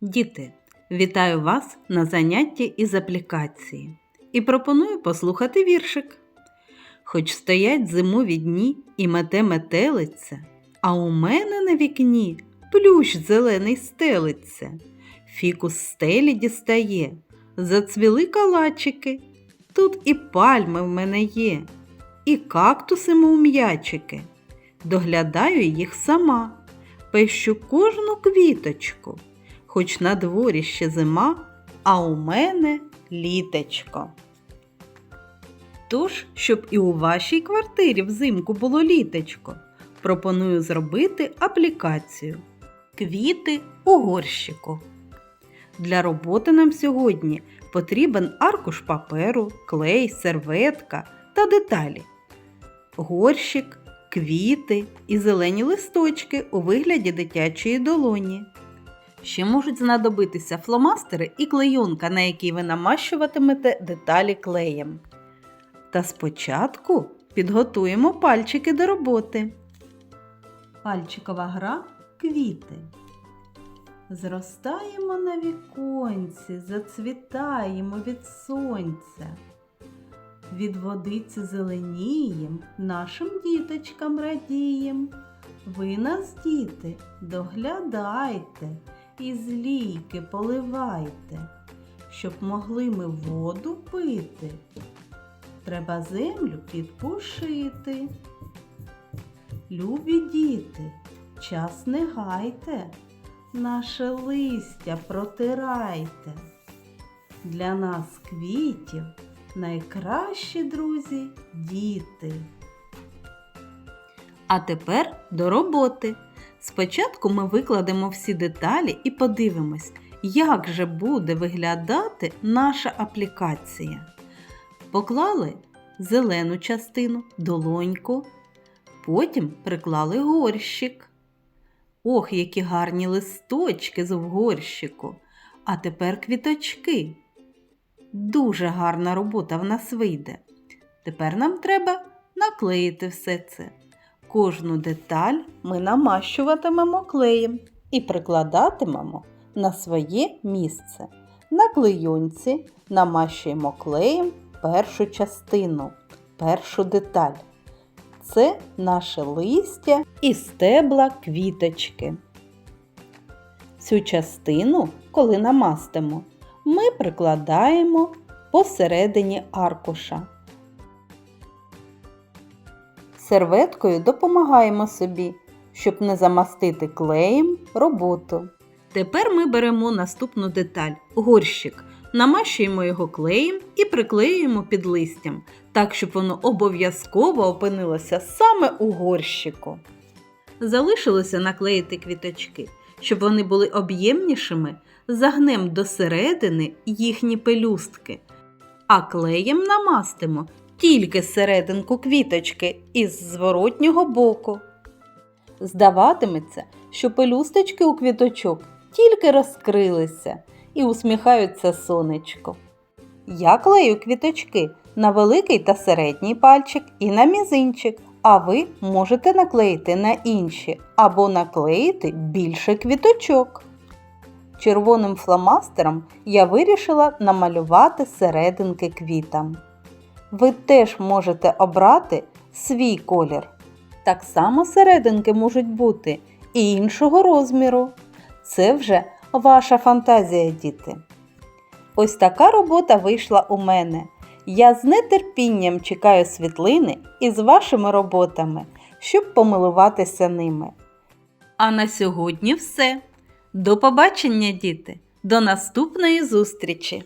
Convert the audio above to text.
Діти, вітаю вас на занятті із аплікації і пропоную послухати віршик. Хоч стоять зимові дні і мете метелиця, а у мене на вікні плющ зелений стелиться, фікус стелі дістає, зацвіли калачики, тут і пальми в мене є, і кактуси мовм'ячики. Доглядаю їх сама, пещу кожну квіточку, хоч на дворі ще зима, а у мене літечко. Тож, щоб і у вашій квартирі взимку було літечко, пропоную зробити аплікацію Квіти у горщику. Для роботи нам сьогодні потрібен аркуш паперу, клей, серветка та деталі. Горщик, квіти і зелені листочки у вигляді дитячої долоні. Ще можуть знадобитися фломастери і клейонка, на якій ви намащуватимете деталі клеєм. Та спочатку підготуємо пальчики до роботи. Пальчикова гра квіти. Зростаємо на віконці, зацвітаємо від сонця. Від водиці зеленієм, нашим діточкам радієм. Ви нас, діти, доглядайте і з лійки поливайте, щоб могли ми воду пити. Треба землю підпушити. Любі діти, час не гайте, наше листя протирайте. Для нас квітів найкращі друзі діти. А тепер до роботи. Спочатку ми викладемо всі деталі і подивимось, як же буде виглядати наша аплікація. Поклали зелену частину, долоньку, потім приклали горщик. Ох, які гарні листочки з горщику. А тепер квіточки. Дуже гарна робота в нас вийде. Тепер нам треба наклеїти все це. Кожну деталь ми намащуватимемо клеєм і прикладатимемо на своє місце. На клейонці намащуємо клеєм першу частину, першу деталь. Це наше листя і стебла квіточки. Цю частину, коли намастимо, ми прикладаємо посередині аркуша. Серветкою допомагаємо собі, щоб не замастити клеєм роботу. Тепер ми беремо наступну деталь горщик. Намащуємо його клеєм і приклеюємо під листям, так, щоб воно обов'язково опинилося саме у горщику. Залишилося наклеїти квіточки, щоб вони були об'ємнішими, загнем до середини їхні пелюстки, а клеєм намастимо тільки серединку квіточки із зворотнього боку. Здаватиметься, що пелюсточки у квіточок тільки розкрилися і усміхаються сонечко. Я клею квіточки на великий та середній пальчик і на мізинчик, а ви можете наклеїти на інші або наклеїти більше квіточок. Червоним фломастером я вирішила намалювати серединки квітам. Ви теж можете обрати свій колір. Так само серединки можуть бути і іншого розміру. Це вже ваша фантазія, діти. Ось така робота вийшла у мене. Я з нетерпінням чекаю світлини із вашими роботами, щоб помилуватися ними. А на сьогодні все. До побачення, діти! До наступної зустрічі!